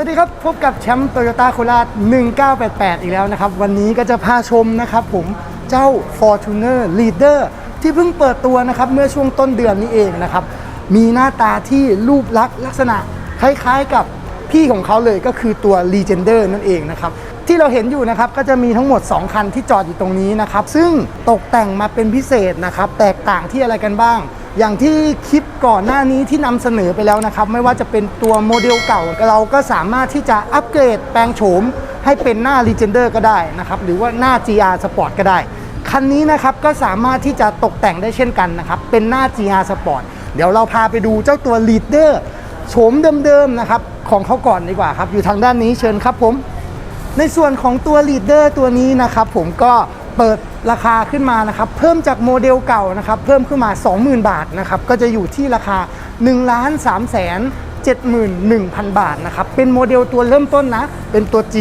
วัสดีครับพบกับแชมป์โตโยต้าโคราช1988 อีกแล้วนะครับ วันนี้ก็จะพาชมนะครับผมเจ้า Fortuner Leader ที่เพิ่งเปิดตัวนะครับเมื่อช่วงต้นเดือนนี้เองนะครับ มีหน้าตาที่รูปลักษณ์ลักษณะคล้ายๆกับพี่ของเขาเลยก็คือตัว Legender นั่นเองนะครับ ที่เราเห็นอยู่นะครับก็จะมีทั้งหมด 2 คันที่จอดอยู่ตรงนี้นะครับ ซึ่งตกแต่งมาเป็นพิเศษนะครับ แตกต่างที่อะไรกันบ้าง อย่างที่คลิปก่อนหน้านี้ที่นำเสนอไปแล้วนะครับ ไม่ว่าจะเป็นตัวโมเดลเก่า เราก็สามารถที่จะอัปเกรดแปลงโฉม ให้เป็นหน้า Legender ก็ได้นะครับหรือว่าหน้า GR Sport ก็ได้ คันนี้นะครับก็สามารถที่จะตกแต่งได้เช่นกันนะครับเป็นหน้า GR Sport เดี๋ยวเราพาไปดูเจ้าตัว Leader โฉมเดิมๆนะครับของเขาก่อนดีกว่าครับอยู่ทางด้านนี้เชิญครับผมในส่วนของตัว Leader ตัวนี้นะครับผมก็ เปิดราคาขึ้นมานะครับเพิ่มจากโมเดลเก่านะครับเพิ่มขึ้นมา 20,000 บาทนะครับก็จะอยู่ที่ราคา1,371,000 บาทนะครับ เป็นโมเดลตัวเริ่มต้นนะ เป็นตัว G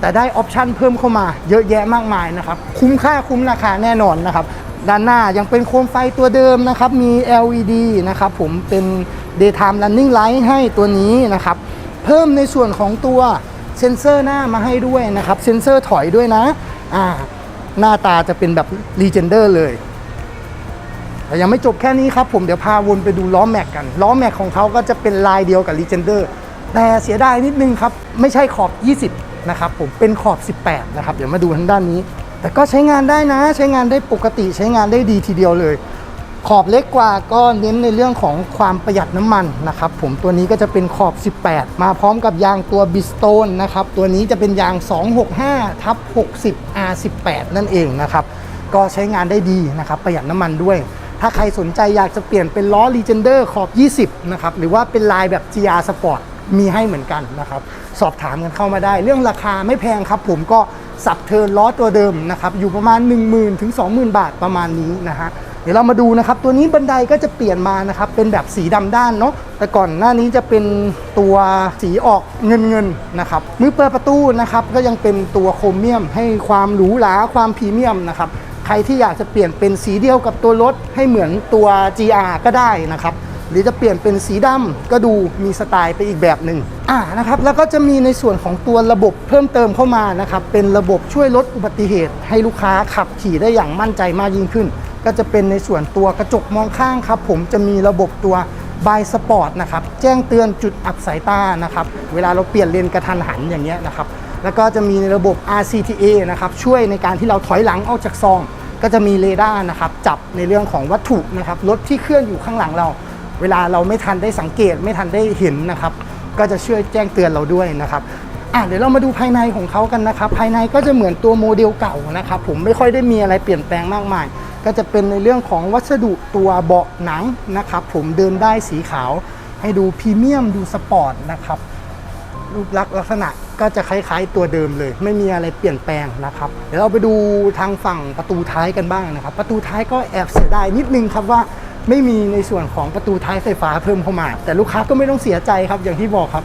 แต่ได้ออปชันเพิ่มเข้ามาเยอะแยะมากมายนะครับ คุ้มค่าคุ้มราคาแน่นอนนะครับ ด้านหน้ายังเป็นโคมไฟตัวเดิมนะครับ มี LED นะครับผมเป็น daytime running light ให้ตัวนี้นะครับ เพิ่มในส่วนของตัวเซ็นเซอร์หน้ามาให้ด้วยนะครับ เซ็นเซอร์ถอยด้วยนะ อ่า หน้าตาจะเป็นแบบเรเจนเดอร์เลยแต่ยังไม่จบแค่นี้ครับผมเดี๋ยวพาวนไปดูล้อแม็กกัน ล้อแม็กของเขาก็จะเป็นลายเดียวกับเรเจนเดอร์แต่เสียดายนิดนึงครับ ไม่ใช่ขอบ 20 นะครับผมเป็นขอบ 18 นะครับ เดี๋ยวมาดูทางด้านนี้ แต่ก็ใช้งานได้นะ ใช้งานได้ปกติใช้งานได้ดีทีเดียวเลย ขอบเล็กกว่าก็เน้นในเรื่องของความประหยัดน้ำมันนะครับผมตัวนี้ก็จะเป็นขอบ 18 มาพร้อมกับยางตัวบิสโตนนะครับตัวนี้จะเป็นยาง 265ทับ60 R18 นั่นเองนะครับก็ใช้งานได้ดีนะครับประหยัดน้ำมันด้วย ถ้าใครสนใจอยากจะเปลี่ยนเป็นล้อ Legender ขอบ 20 นะครับหรือว่าเป็นลายแบบ GR Sport มีให้เหมือนกันนะครับสอบถามกันเข้ามาได้ เรื่องราคาไม่แพงครับผมก็ สับเทิร์นล้อตัวเดิมนะครับอยู่ประมาณ 10,000ถึง20,000 บาทประมาณนี้นะฮะเดี๋ยวเรามาดูนะครับตัวนี้บันไดก็จะเปลี่ยนมานะครับเป็นแบบสีดำด้านเนาะแต่ก่อนหน้านี้จะเป็นตัวสีออกเงินเงินๆนะครับมือเปิดประตูนะครับก็ยังเป็นตัวโครเมียม ให้ความหรูหราความพรีเมียมนะครับใครที่อยากจะเปลี่ยนเป็นสีเดียวกับตัวรถให้เหมือนตัว GR ก็ได้นะครับ หรือจะเปลี่ยนเป็นสีดำก็ดูมีสไตล์ไปอีกแบบหนึ่งอ่านะครับแล้วก็จะมีในส่วนของตัวระบบเพิ่มเติมเข้ามานะครับเป็นระบบช่วยลดอุบัติเหตุ ให้ลูกค้าขับขี่ได้อย่างมั่นใจมากยิ่งขึ้น ก็จะเป็นในส่วนตัวกระจกมองข้างครับผมจะมีระบบตัวบายสปอร์ตนะครับแจ้งเตือนจุดอับสายตานะครับเวลาเราเปลี่ยนเลนกระทันหันอย่างเงี้ยนะครับแล้วก็จะมีในระบบ RCTA นะครับช่วยในการที่เราถอยหลังออกจากซอง ก็จะมีเรดาร์นะครับจับในเรื่องของวัตถุนะครับรถที่เคลื่อนอยู่ข้างหลังเรา เวลาเราไม่ทันได้สังเกตไม่ทันได้เห็นนะครับ ก็จะช่วยแจ้งเตือนเราด้วยนะครับอะเดี๋ยวเรามาดูภายในของเขากันนะครับ ภายในก็จะเหมือนตัวโมเดลเก่านะครับ ผมไม่ค่อยได้มีอะไรเปลี่ยนแปลงมากมาย ก็จะเป็นในเรื่องของวัสดุตัวเบาะหนังนะครับ ผมเดินได้สีขาว ให้ดูพรีเมียมดูสปอร์ตนะครับรูปลักษณ์ลักษณะก็จะคล้ายๆตัวเดิมเลย ไม่มีอะไรเปลี่ยนแปลงนะครับ เดี๋ยวเราไปดูทางฝั่งประตูท้ายกันบ้างนะครับ ประตูท้ายก็แอบเสียดายนิดนึงครับว่า ไม่มีในส่วนของประตูท้ายไฟฟ้าเพิ่มเข้ามา แต่ลูกค้าก็ไม่ต้องเสียใจครับอย่างที่บอกครับ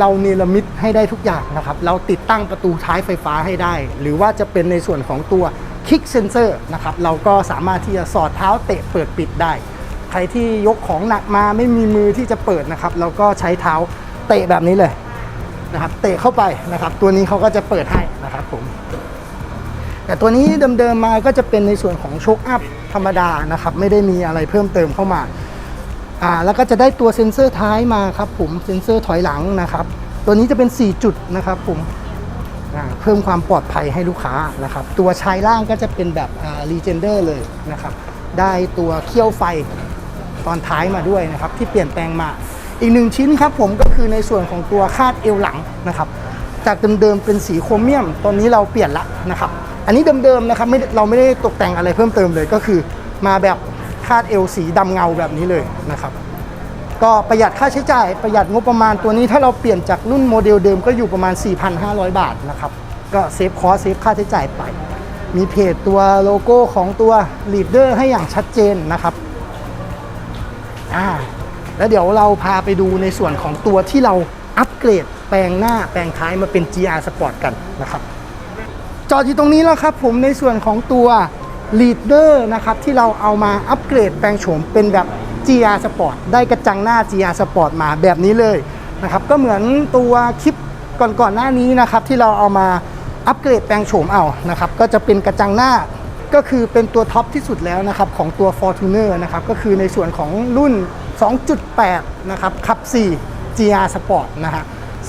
เราเนรมิตให้ได้ทุกอย่างนะครับ เราติดตั้งประตูท้ายไฟฟ้าให้ได้ หรือว่าจะเป็นในส่วนของตัวค i กเซนเซอร์นะครับเราก็สามารถที่จะสอดเท้าเตะเปิดปิดได้ ใครที่ยกของหนักมาไม่มีมือที่จะเปิดนะครับ เราก็ใช้เท้าเตะแบบนี้เลยนะครับ เตะเข้าไปนะครับ ตัวนี้เขาก็จะเปิดให้นะครับผม แต่ตัวนี้เดิมๆมาก็จะเป็นในส่วนของโชคอัพธรรมดานะครับ ไม่ได้มีอะไรเพิ่มเติมเข้ามาอ่าแล้วก็จะได้ตัวเซ็นเซอร์ท้ายมาครับผมเซ็นเซอร์ถอยหลังนะครับ ตัวนี้จะเป็น 4 จุดนะครับผมเพิ่มความปลอดภัยให้ลูกค้านะครับ ตัวชายล่างก็จะเป็นแบบอ่า Legender เลยนะครับ ได้ตัวเขี้ยวไฟตอนท้ายมาด้วยนะครับ ที่เปลี่ยนแปลงมาอีกหนึ่งชิ้นครับผมก็คือในส่วนของตัวคาดเอวหลังนะครับ จากเดิมๆเป็นสีโครเมียมตอนนี้เราเปลี่ยนละนะครับ อันนี้เดิมๆนะครับไม่เราไม่ได้ตกแต่งอะไรเพิ่มเติมเลยก็คือมาแบบคาดเอวสีดำเงาแบบนี้เลยนะครับ ก็ประหยัดค่าใช้จ่ายประหยัดงบประมาณตัวนี้ถ้าเราเปลี่ยนจากรุ่นโมเดลเดิมก็อยู่ประมาณ 4,500 บาทนะครับ ก็เซฟคอสเซฟค่าใช้จ่ายไป มีเพจตัวโลโก้ของตัว Leader ให้อย่างชัดเจนนะครับอ่าแล้วเดี๋ยวเราพาไปดูในส่วนของตัวที่เราอัปเกรดแปลงหน้าแปลงท้ายมาเป็น GR Sport กันนะครับ จอดอยู่ตรงนี้แล้วครับผมในส่วนของตัว Leader นะครับที่เราเอามาอัปเกรดแปลงโฉมเป็นแบบ GR Sport ได้กระจังหน้า GR Sport มาแบบนี้เลยนะครับก็เหมือนตัวคลิปก่อนก่อนหน้านี้นะครับที่เราเอามาอัปเกรดแปลงโฉมเอานะครับก็จะเป็นกระจังหน้าก็คือเป็นตัวท็อปที่สุดแล้วนะครับของตัว Fortuner นะครับก็คือในส่วนของรุ่น 2.8 นะครับขับ 4 GR Sport นะฮะ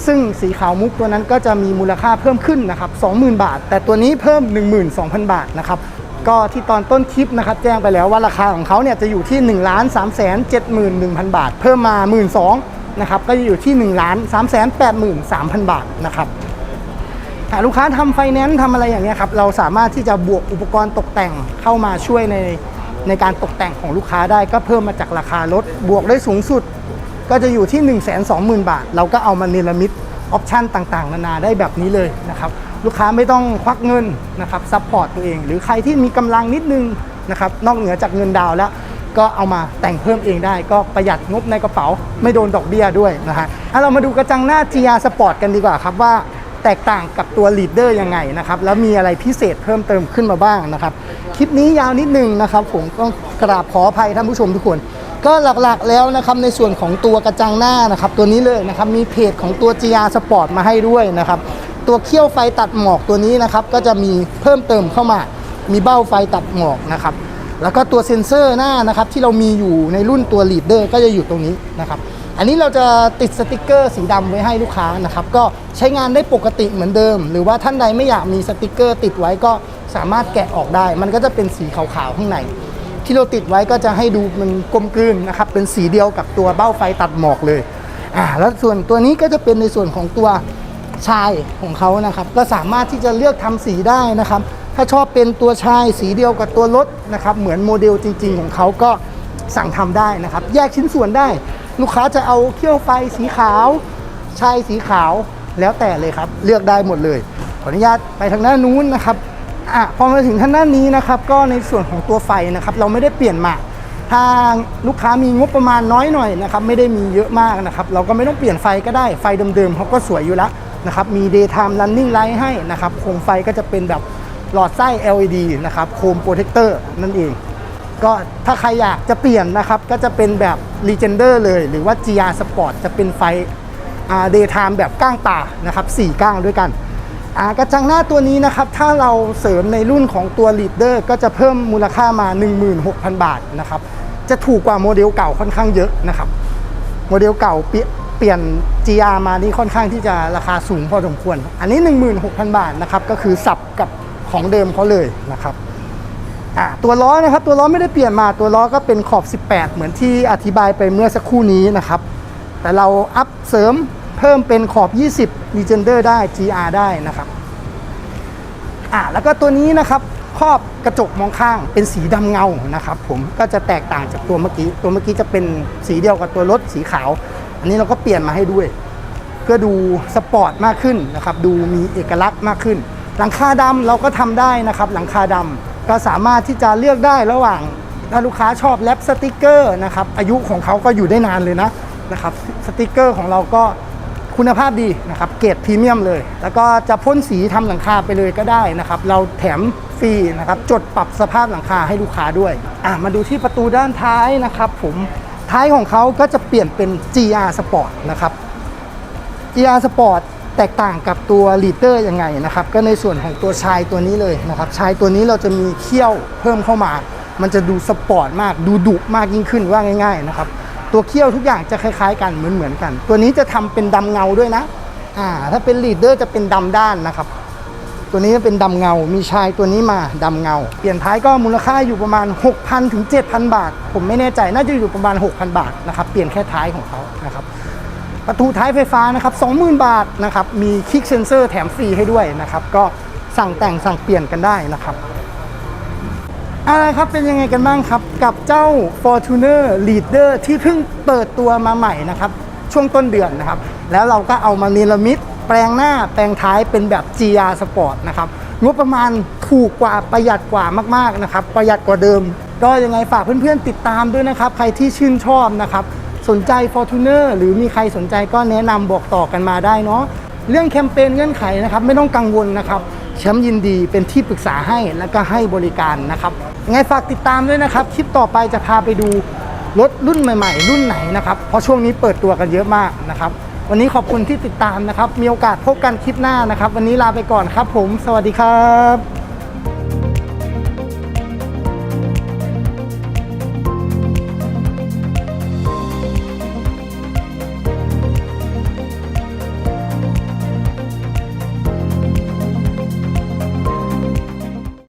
ซึ่งสีขาวมุกตัวนั้นก็จะมีมูลค่าเพิ่มขึ้นนะครับ20,000 บาท แต่ตัวนี้เพิ่ม 12,000 บาทนะครับก็ที่ตอนต้นคลิปนะครับแจ้งไปแล้วว่าราคาของเขาเนี่ยจะอยู่ที่1 3 7 1 0 0 0 บาท เพิ่มมา 1 2 0 0นะครับก็จะอยู่ที่ 1 3 8 3 0 0บาทนะครับหากลูกค้าทำไฟแนนซ์ทำอะไรอย่างเงี้ยครับเราสามารถที่จะบวกอุปกรณ์ตกแต่งเข้ามาช่วยในในการตกแต่งของลูกค้าได้ก็เพิ่มมาจากราคารถบวกได้สูงสุด ก็จะอยู่ที่ 1 2 0 0 0 0 บาท เราก็เอามาเนรมิตออปชันต่างๆ นานาได้แบบนี้เลยนะครับลูกค้าไม่ต้องควักเงินนะครับซัพพอร์ตตัวเอง หรือใครที่มีกำลังนิดนึงนะครับนอกเหนือจากเงินดาวแล้ว ก็เอามาแต่งเพิ่มเองได้ ก็ประหยัดงบในกระเป๋า ไม่โดนดอกเบี้ยด้วยนะฮะอะเรามาดูกระจังหน้า GR Sport กันดีกว่าครับว่าแตกต่างกับตัว Leader ยังไงนะครับแล้วมีอะไรพิเศษเพิ่มเติมขึ้นมาบ้างนะครับ คลิปนี้ยาวนิดนึงนะครับ ผมต้องกราบขออภัยท่านผู้ชมทุกคน ก็หลักๆแล้วนะครับในส่วนของตัวกระจังหน้านะครับตัวนี้เลยนะครับมีเพจของตัว GR Sport มาให้ด้วยนะครับตัวเขี้ยวไฟตัดหมอกตัวนี้นะครับก็จะมีเพิ่มเติมเข้ามา มีเบ้าไฟตัดหมอกนะครับแล้วก็ตัวเซ็นเซอร์หน้านะครับที่เรามีอยู่ในรุ่นตัว Leader ก็จะอยู่ตรงนี้นะครับอันนี้เราจะติดสติกเกอร์สีดำไว้ให้ลูกค้านะครับก็ใช้งานได้ปกติเหมือนเดิม หรือว่าท่านใดไม่อยากมีสติกเกอร์ติดไว้ก็สามารถแกะออกได้ มันก็จะเป็นสีขาวๆข้างใน ที่เราติดไว้ก็จะให้ดูมันกลมกลืนนะครับเป็นสีเดียวกับตัวเบ้าไฟตัดหมอกเลยอ่าแล้วส่วนตัวนี้ก็จะเป็นในส่วนของตัวชายของเขานะครับก็สามารถที่จะเลือกทำสีได้นะครับ ถ้าชอบเป็นตัวชายสีเดียวกับตัวรถนะครับเหมือนโมเดลจริง ๆ ของเขาก็สั่งทำได้นะครับ แยกชิ้นส่วนได้ ลูกค้าจะเอาเขี้ยวไฟสีขาว ชายสีขาวแล้วแต่เลยครับ เลือกได้หมดเลย ขออนุญาตไปทางด้านนู้นนะครับ อะพอมาถึงทางด้านนี้นะครับก็ในส่วนของตัวไฟนะครับเราไม่ได้เปลี่ยนมาถ้าลูกค้ามีงบประมาณน้อยหน่อยนะครับไม่ได้มีเยอะมากนะครับเราก็ไม่ต้องเปลี่ยนไฟก็ได้ไฟเดิมๆเขาก็สวยอยู่แล้วนะครับมี daytime running light ให้นะครับโคมไฟก็จะเป็นแบบหลอดไส้ LED นะครับโคมโปรเทคเตอร์นั่นเอง ก็ถ้าใครอยากจะเปลี่ยนนะครับก็จะเป็นแบบ Legender เลย หรือว่า GR Sport จะเป็นไฟ daytime แบบก้างตานะครับ4ก้างด้วยกันากระจังหน้าตัวนี้นะครับ ถ้าเราเสริมในรุ่นของตัว Leader ก็จะเพิ่มมูลค่ามา 16,000 บาทนะครับ จะถูกกว่าโมเดลเก่าค่อนข้างเยอะนะครับ โมเดลเก่าเปลี่ยนเปลี่ยน GR มานี่ค่อนข้างที่จะราคาสูงพอสมควร อันนี้ 16,000 บาทนะครับ ก็คือสับกับของเดิมเขาเลยนะครับตัวล้อนะครับ ตัวล้อไม่ได้เปลี่ยนมาตัวล้อก็เป็นขอบ 18 เหมือนที่อธิบายไปเมื่อสักครู่นี้นะครับ แต่เราอัพเสริม เพิ่มเป็นขอบ 20 Legender ได้ GR ได้นะครับอ่าแล้วก็ตัวนี้นะครับครอบกระจกมองข้างเป็นสีดำเงานะครับผมก็จะแตกต่างจากตัวเมื่อกี้ตัวเมื่อกี้จะเป็นสีเดียวกับตัวรถสีขาว อันนี้เราก็เปลี่ยนมาให้ด้วย เพื่อดูสปอร์ตมากขึ้นนะครับดูมีเอกลักษณ์มากขึ้น หลังคาดำเราก็ทำได้นะครับหลังคาดำก็สามารถที่จะเลือกได้ระหว่างถ้าลูกค้าชอบแรปสติกเกอร์นะครับอายุของเขาก็อยู่ได้นานเลยนะนะครับสติกเกอร์ของเราก็ คุณภาพดีนะครับเกรดพรีเมียมเลย แล้วก็จะพ่นสีทำหลังคาไปเลยก็ได้นะครับ เราแถมฟรีนะครับจดปรับสภาพหลังคาให้ลูกค้าด้วยอะมาดูที่ประตูด้านท้ายนะครับผมท้ายของเขาก็จะเปลี่ยนเป็น GR Sport นะครับ GR Sport แตกต่างกับตัว Leader ยังไงนะครับ ก็ในส่วนของตัวชายตัวนี้เลยนะครับชายตัวนี้เราจะมีเขี้ยวเพิ่มเข้ามา มันจะดูสปอร์ตมากดูดุมากยิ่งขึ้นว่าง่าย ๆ นะครับ ตัวเขี้ยวทุกอย่างจะคล้าย ๆ กันเหมือนเหมือนๆกัน ตัวนี้จะทำเป็นดำเงาด้วยนะอ่าถ้าเป็น Leader จะเป็นดำด้านนะครับ ตัวนี้จะเป็นดำเงา มีชายตัวนี้มาดำเงา เปลี่ยนท้ายก็มูลค่าอยู่ประมาณ 6,000ถึง7,000 บาท ผมไม่แน่ใจน่าจะอยู่ประมาณ 6,000 บาทนะครับเปลี่ยนแค่ท้ายของเขานะครับประตูท้ายไฟฟ้านะครับ20,000 บาทนะครับมีคลิกเซนเซอร์แถมฟรีให้ด้วยนะครับก็สั่งแต่งสั่งเปลี่ยนกันได้นะครับ อะไรครับเป็นยังไงกันบ้างครับ กับเจ้า Fortuner Leader ที่เพิ่งเปิดตัวมาใหม่นะครับ ช่วงต้นเดือนนะครับ แล้วเราก็เอามาเนรมิตแปลงหน้าแปลงท้ายเป็นแบบ GR Sport นะครับงบประมาณถูกกว่าประหยัดกว่ามากๆนะครับ ประหยัดกว่าเดิม ก็ยังไงฝากเพื่อนๆติดตามด้วยนะครับ ใครที่ชื่นชอบนะครับ สนใจ Fortuner หรือมีใครสนใจก็แนะนำบอกต่อกันมาได้เนาะเรื่องแคมเปญเงื่อนไขนะครับ ไม่ต้องกังวลนะครับ แชมป์ยินดีเป็นที่ปรึกษาให้แล้วก็ให้บริการนะครับไงฝากติดตามด้วยนะครับ คลิปต่อไปจะพาไปดูรถรุ่นใหม่ ๆ รุ่นไหนนะครับเพราะช่วงนี้เปิดตัวกันเยอะมากนะครับ วันนี้ขอบคุณที่ติดตามนะครับ มีโอกาสพบกันคลิปหน้านะครับ วันนี้ลาไปก่อนครับผม สวัสดีครับ